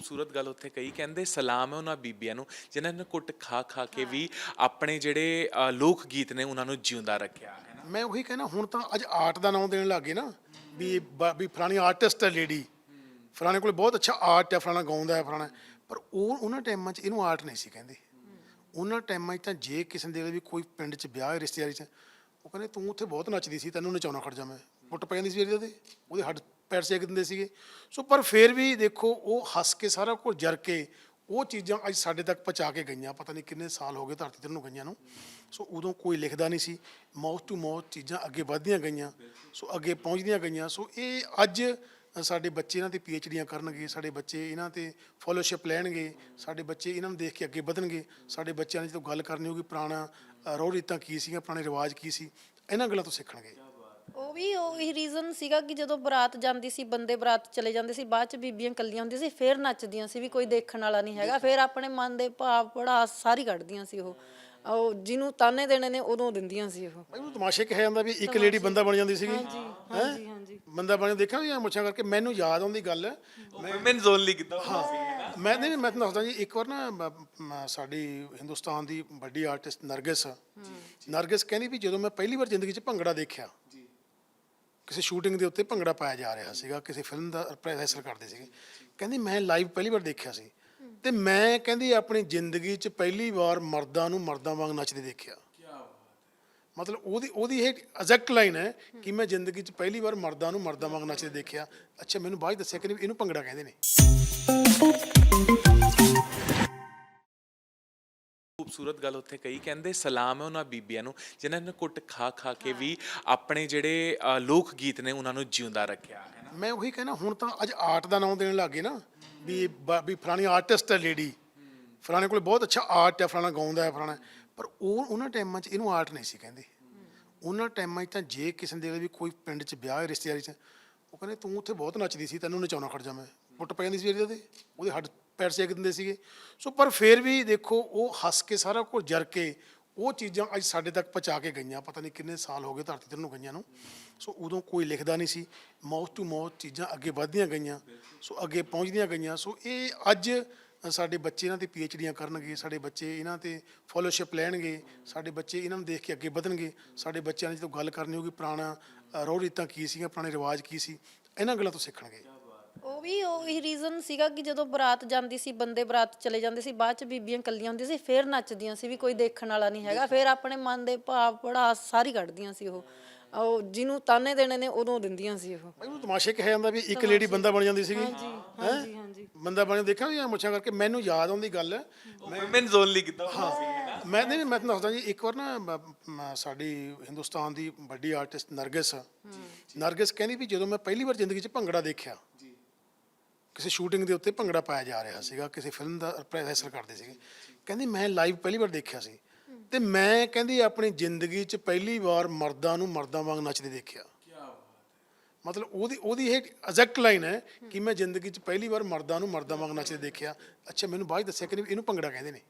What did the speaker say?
ਖੂਬਸੂਰਤ ਗੱਲ ਉੱਥੇ ਕਹੀ ਕਹਿੰਦੇ ਸਲਾਮ ਹੈ ਉਹਨਾਂ ਬੀਬੀਆਂ ਨੂੰ ਜਿਨ੍ਹਾਂ ਨੇ ਕੁੱਟ ਖਾ ਖਾ ਕੇ ਵੀ ਆਪਣੇ ਜਿਹੜੇ ਅ, ਲੋਕ ਗੀਤ ਨੇ ਉਹਨਾਂ ਨੂੰ ਜਿਉਂਦਾ ਰੱਖਿਆ ਹੈ ਨਾ? ਮੈਂ ਉਹੀ ਕਹਿਣਾ ਹੁਣ ਤਾਂ ਅੱਜ ਆਰਟ ਦਾ ਨਾਮ ਦੇਣ ਲੱਗੇ ਨਾ ਵੀ ਬ- ਵੀ ਫਲਾਣੀ ਆਰਟਿਸਟ ਹੈ ਲੇਡੀ ਫਲਾਣੇ ਕੋਲ ਬਹੁਤ ਅੱਛਾ ਆਰਟ ਹੈ ਫਲਾਣਾ ਗਾਉਂਦਾ ਹੈ ਫਲਾਣਾ। ਪਰ ਉਹ ਉਹਨਾਂ ਟਾਈਮਾਂ 'ਚ ਇਹਨੂੰ ਆਰਟ ਨਹੀਂ ਸੀ ਕਹਿੰਦੇ। ਉਹਨਾਂ ਟਾਈਮਾਂ 'ਚ ਤਾਂ ਜੇ ਕਿਸੇ ਦੇ ਵੀ ਕੋਈ ਪਿੰਡ 'ਚ ਵਿਆਹ ਹੈ ਰਿਸ਼ਤੇਦਾਰੀ 'ਚ ਉਹ ਕਹਿੰਦੇ ਤੂੰ ਉੱਥੇ ਬਹੁਤ ਨੱਚਦੀ ਸੀ ਤੈਨੂੰ ਨਚਾਉਣਾ ਖੜ ਜਾ ਮੈਂ। ਪੁੱਟ ਪੈ ਜਾਂਦੀ ਸੀ ਜਿਹੜੀ ਉਹਦੇ ਉਹਦੇ ਹੱਡ ਪੈਰ ਸੇਕ ਦਿੰਦੇ ਸੀਗੇ। ਸੋ ਪਰ ਫਿਰ ਵੀ ਦੇਖੋ, ਉਹ ਹੱਸ ਕੇ ਸਾਰਾ ਕੁਝ ਜਰ ਕੇ ਉਹ ਚੀਜ਼ਾਂ ਅੱਜ ਸਾਡੇ ਤੱਕ ਪਹੁੰਚਾ ਕੇ ਗਈਆਂ। ਪਤਾ ਨਹੀਂ ਕਿੰਨੇ ਸਾਲ ਹੋ ਗਏ ਧਰਤੀ ਤੇ ਨੂੰ ਗਈਆਂ ਨੂੰ। ਸੋ ਉਦੋਂ ਕੋਈ ਲਿਖਦਾ ਨਹੀਂ ਸੀ। ਮੌਤ ਟੂ ਮਾਊਥ ਚੀਜ਼ਾਂ ਅੱਗੇ ਵਧਦੀਆਂ ਗਈਆਂ। ਸੋ ਅੱਗੇ ਪਹੁੰਚਦੀਆਂ ਗਈਆਂ। ਸੋ ਇਹ ਅੱਜ ਸਾਡੇ ਬੱਚੇ ਇਹਨਾਂ ਤੇ ਪੀਐਚਡੀਆਂ ਕਰਨਗੇ, ਸਾਡੇ ਬੱਚੇ ਇਹਨਾਂ ਤੇ ਫੋਲੋਸ਼ਿਪ ਲੈਣਗੇ, ਸਾਡੇ ਬੱਚੇ ਇਹਨਾਂ ਨੂੰ ਦੇਖ ਕੇ ਅੱਗੇ ਵਧਣਗੇ। ਸਾਡੇ ਬੱਚਿਆਂ ਨੇ ਜਦੋਂ ਗੱਲ ਕਰਨੀ ਹੋਗੀ ਪੁਰਾਣਾ ਰੋਹ ਰੀਤਾਂ ਕੀ ਸੀਗੀਆਂ, ਪੁਰਾਣੇ ਰਿਵਾਜ ਕੀ ਸੀ, ਇਹਨਾਂ ਗੱਲਾਂ ਤੋਂ ਸਿੱਖਣਗੇ। ਉਹ ਵੀ ਉਹੀ ਰੀਜ਼ਨ ਸੀਗਾ ਕਿ ਜਦੋਂ ਬਰਾਤ ਜਾਂਦੀ ਸੀ ਬੰਦੇ ਬਰਾਤ ਚਲੇ ਜਾਂਦੇ ਸੀ ਬਾਅਦ ਚ ਬੀਬੀਆਂ ਕੱਲੀਆਂ ਹੁੰਦੀਆਂ ਸੀ ਫਿਰ ਨੱਚਦੀਆਂ ਸੀ ਵੀ ਕੋਈ ਦੇਖਣ ਵਾਲਾ ਨਹੀਂ ਹੈਗਾ। ਫਿਰ ਆਪਣੇ ਮਨ ਦੇ ਭਾਵ ਪੜਾਸ ਸਾਰੀ ਕੱਢਦੀਆਂ ਸੀ ਉਹ। ਉਹ ਜਿਹਨੂੰ ਤਾਨੇ ਦੇਣੇ ਨੇ ਉਦੋਂ ਦਿੰਦੀਆਂ ਸੀ ਉਹ। ਉਹ ਤਮਾਸ਼ੇ ਕਿਹਾ ਜਾਂਦਾ ਵੀ ਇੱਕ ਲੇਡੀ ਬੰਦਾ ਬਣ ਜਾਂਦੀ ਸੀਗੀ। ਹਾਂਜੀ ਹਾਂਜੀ ਹਾਂਜੀ। ਬੰਦਾ ਬਣ ਦੇਖਿਆ ਜੀ ਮੁੱਛਾਂ ਕਰਕੇ? ਮੈਨੂੰ ਯਾਦ ਆਉਂਦੀ ਗੱਲ। ਵੂਮਨ ਜ਼ੋਨ ਲਈ ਕਿਦਾਂ ਮੈਂ ਨਹੀਂ ਮੈਂ ਤੁਹਾਨੂੰ ਦੱਸਦਾ ਜੀ ਇੱਕ ਵਾਰ ਨਾ ਸਾਡੀ ਹਿੰਦੁਸਤਾਨ ਦੀ ਵੱਡੀ ਆਰਟਿਸਟ ਨਰਗਿਸ ਨਰਗਿਸ ਕਹਿੰਦੀ ਵੀ ਜਦੋਂ ਮੈਂ ਪਹਿਲੀ ਵਾਰ ਜ਼ਿੰਦਗੀ 'ਚ ਭੰਗੜਾ ਦੇਖਿਆ ਕਿਸੇ ਸ਼ੂਟਿੰਗ ਦੇ ਉੱਤੇ ਭੰਗੜਾ ਪਾਇਆ ਜਾ ਰਿਹਾ ਸੀਗਾ ਕਿਸੇ ਫਿਲਮ ਦਾ ਪ੍ਰੋਫੈਸਰ ਕਰਦੇ ਸੀਗੇ। ਕਹਿੰਦੀ ਮੈਂ ਲਾਈਵ ਪਹਿਲੀ ਵਾਰ ਦੇਖਿਆ ਸੀ ਤੇ ਮੈਂ ਕਹਿੰਦੀ ਆਪਣੀ ਜ਼ਿੰਦਗੀ 'ਚ ਪਹਿਲੀ ਵਾਰ ਮਰਦਾਂ ਨੂੰ ਮਰਦਾਂ ਵਾਂਗ ਨੱਚਦੇ ਦੇਖਿਆ। ਮਤਲਬ ਉਹਦੀ ਉਹਦੀ ਇਹ ਐਗਜ਼ੈਕਟ ਲਾਈਨ ਹੈ ਕਿ ਮੈਂ ਜ਼ਿੰਦਗੀ 'ਚ ਪਹਿਲੀ ਵਾਰ ਮਰਦਾਂ ਨੂੰ ਮਰਦਾਂ ਵਾਂਗ ਨੱਚਦੇ ਦੇਖਿਆ। ਅੱਛਾ ਮੈਨੂੰ ਬਾਅਦ ਦੱਸਿਆ ਕਿ ਇਹਨੂੰ ਭੰਗੜਾ ਕਹਿੰਦੇ ਨੇ। ਖੂਬਸੂਰਤ ਗੱਲ ਉੱਥੇ ਕਹੀ ਕਹਿੰਦੇ ਸਲਾਮ ਹੈ ਉਹਨਾਂ ਬੀਬੀਆਂ ਨੂੰ ਜਿਨ੍ਹਾਂ ਨੇ ਕੁੱਟ ਖਾ ਖਾ ਕੇ ਵੀ ਆਪਣੇ ਜਿਹੜੇ ਅ, ਲੋਕ ਗੀਤ ਨੇ ਉਹਨਾਂ ਨੂੰ ਜਿਉਂਦਾ ਰੱਖਿਆ ਹੈ ਨਾ? ਮੈਂ ਉਹੀ ਕਹਿਣਾ ਹੁਣ ਤਾਂ ਅੱਜ ਆਰਟ ਦਾ ਨਾਮ ਦੇਣ ਲੱਗੇ ਨਾ ਵੀ ਬ- ਵੀ ਫਲਾਣੀ ਆਰਟਿਸਟ ਹੈ ਲੇਡੀ ਫਲਾਣੇ ਕੋਲ ਬਹੁਤ ਅੱਛਾ ਆਰਟ ਹੈ ਫਲਾਣਾ ਗਾਉਂਦਾ ਹੈ ਫਲਾਣਾ। ਪਰ ਉਹ ਉਹਨਾਂ ਟਾਈਮਾਂ 'ਚ ਇਹਨੂੰ ਆਰਟ ਨਹੀਂ ਸੀ ਕਹਿੰਦੇ। ਉਹਨਾਂ ਟਾਈਮਾਂ 'ਚ ਤਾਂ ਜੇ ਕਿਸੇ ਦੇ ਵੀ ਕੋਈ ਪਿੰਡ 'ਚ ਵਿਆਹ ਹੈ ਰਿਸ਼ਤੇਦਾਰੀ 'ਚ ਉਹ ਕਹਿੰਦੇ ਤੂੰ ਉੱਥੇ ਬਹੁਤ ਨੱਚਦੀ ਸੀ ਤੈਨੂੰ ਨਚਾਉਣਾ ਖੜ ਜਾ ਮੈਂ। ਪੁੱਟ ਪੈ ਜਾਂਦੀ ਸੀ ਜਿਹੜੀ ਉਹਦੇ ਉਹਦੇ ਹੱਡ ਪੈਰ ਸੇਕ ਦਿੰਦੇ ਸੀਗੇ। ਸੋ ਪਰ ਫਿਰ ਵੀ ਦੇਖੋ, ਉਹ ਹੱਸ ਕੇ ਸਾਰਾ ਕੁਝ ਜਰ ਕੇ ਉਹ ਚੀਜ਼ਾਂ ਅੱਜ ਸਾਡੇ ਤੱਕ ਪਹੁੰਚਾ ਕੇ ਗਈਆਂ। ਪਤਾ ਨਹੀਂ ਕਿੰਨੇ ਸਾਲ ਹੋ ਗਏ ਧਰਤੀ ਤੇ ਨੂੰ ਗਈਆਂ ਨੂੰ। ਸੋ ਉਦੋਂ ਕੋਈ ਲਿਖਦਾ ਨਹੀਂ ਸੀ। ਮਾਊਥ ਟੂ ਮਾਊਥ ਚੀਜ਼ਾਂ ਅੱਗੇ ਵਧਦੀਆਂ ਗਈਆਂ। ਸੋ ਅੱਗੇ ਪਹੁੰਚਦੀਆਂ ਗਈਆਂ। ਸੋ ਇਹ ਅੱਜ ਸਾਡੇ ਬੱਚੇ ਇਹਨਾਂ ਤੇ ਪੀਐਚਡੀਆਂ ਕਰਨਗੇ। ਸਾਡੇ ਬੱਚੇ ਇਹਨਾਂ ਤੇ ਫੋਲੋਸ਼ਿਪ ਲੈਣਗੇ। ਸਾਡੇ ਬੱਚੇ ਇਹਨਾਂ ਨੂੰ ਦੇਖ ਕੇ ਅੱਗੇ ਵਧਣਗੇ। ਸਾਡੇ ਬੱਚਿਆਂ ਨੇ ਜਦੋਂ ਗੱਲ ਕਰਨੀ ਹੋਗੀ ਪੁਰਾਣਾ ਰੋਹ ਰੀਤਾਂ ਕੀ ਸੀਗੀਆਂ, ਪੁਰਾਣੇ ਰਿਵਾਜ ਕੀ ਸੀ। ਇਹਨਾਂ ਗੱਲਾਂ ਤੋਂ ਸਿੱਖਣਗੇ। ਉਹ ਵੀ ਉਹੀ ਰੀਜ਼ਨ ਸੀਗਾ ਕਿ ਜਦੋਂ ਬਰਾਤ ਜਾਂਦੀ ਸੀ ਬੰਦੇ ਬਰਾਤ ਚਲੇ ਜਾਂਦੇ ਸੀ ਬਾਅਦ ਚ ਬੀਬੀਆਂ ਕੱਲੀਆਂ ਹੁੰਦੀਆਂ ਸੀ ਫਿਰ ਨੱਚਦੀਆਂ ਸੀ ਵੀ ਕੋਈ ਦੇਖਣ ਵਾਲਾ ਨਹੀਂ ਹੈਗਾ ਫਿਰ ਆਪਣੇ ਮਨ ਦੇ ਭਾਵ ਪੜਾਸ ਸਾਰੀ ਕੱਢਦੀਆਂ ਸੀ ਉਹ। ਉਹ ਜਿਹਨੂੰ ਤਾਨੇ ਦੇਣੇ ਨੇ ਉਦੋਂ ਦਿੰਦੀਆਂ ਸੀ ਉਹ। ਉਹ ਤਮਾਸ਼ੇ ਕਿਹਾ ਜਾਂਦਾ ਵੀ ਇੱਕ ਲੇਡੀ ਬੰਦਾ ਬਣ ਜਾਂਦੀ ਸੀਗੀ। ਹਾਂਜੀ ਹਾਂਜੀ ਹਾਂਜੀ। ਬੰਦਾ ਬਣ ਦੇਖਿਆ ਜੀ ਮੁੱਛਾਂ ਕਰਕੇ? ਮੈਨੂੰ ਯਾਦ ਆਉਂਦੀ ਗੱਲ। ਵੂਮਨ ਜ਼ੋਨ ਲਈ ਕਿਦਾਂ ਮੈਂ ਨਹੀਂ ਮੈਂ ਤੁਹਾਨੂੰ ਦੱਸਦਾ ਜੀ ਇੱਕ ਵਾਰ ਨਾ ਮ- ਮ- ਸਾਡੀ ਹਿੰਦੁਸਤਾਨ ਦੀ ਵੱਡੀ ਆਰਟਿਸਟ ਨਰਗਿਸ ਨਰਗਿਸ ਕਹਿੰਦੀ ਵੀ ਜਦੋਂ ਮੈਂ ਪਹਿਲੀ ਵਾਰ ਜ਼ਿੰਦਗੀ 'ਚ ਭੰਗੜਾ ਦੇਖਿਆ ਕਿਸੇ ਸ਼ੂਟਿੰਗ ਦੇ ਉੱਤੇ ਭੰਗੜਾ ਪਾਇਆ ਜਾ ਰਿਹਾ ਸੀਗਾ ਕਿਸੇ ਫਿਲਮ ਦਾ ਪ੍ਰੋਫੈਸਰ ਕਰਦੇ ਸੀਗੇ। ਕਹਿੰਦੀ ਮੈਂ ਲਾਈਵ ਪਹਿਲੀ ਵਾਰ ਦੇਖਿਆ ਸੀ ਤੇ ਮੈਂ ਕਹਿੰਦੀ ਆਪਣੀ ਜ਼ਿੰਦਗੀ 'ਚ ਪਹਿਲੀ ਵਾਰ ਮਰਦਾਂ ਨੂੰ ਮਰਦਾਂ ਵਾਂਗ ਨੱਚਦੇ ਦੇਖਿਆ। ਮਤਲਬ ਉਹਦੀ ਉਹਦੀ ਇਹ ਐਗਜ਼ੈਕਟ ਲਾਈਨ ਹੈ ਕਿ ਮੈਂ ਜ਼ਿੰਦਗੀ 'ਚ ਪਹਿਲੀ ਵਾਰ ਮਰਦਾਂ ਨੂੰ ਮਰਦਾਂ ਵਾਂਗ ਨੱਚਦੇ ਦੇਖਿਆ। ਅੱਛਾ ਮੈਨੂੰ ਬਾਅਦ ਦੱਸਿਆ ਕਿ ਇਹਨੂੰ ਭੰਗੜਾ ਕਹਿੰਦੇ ਨੇ।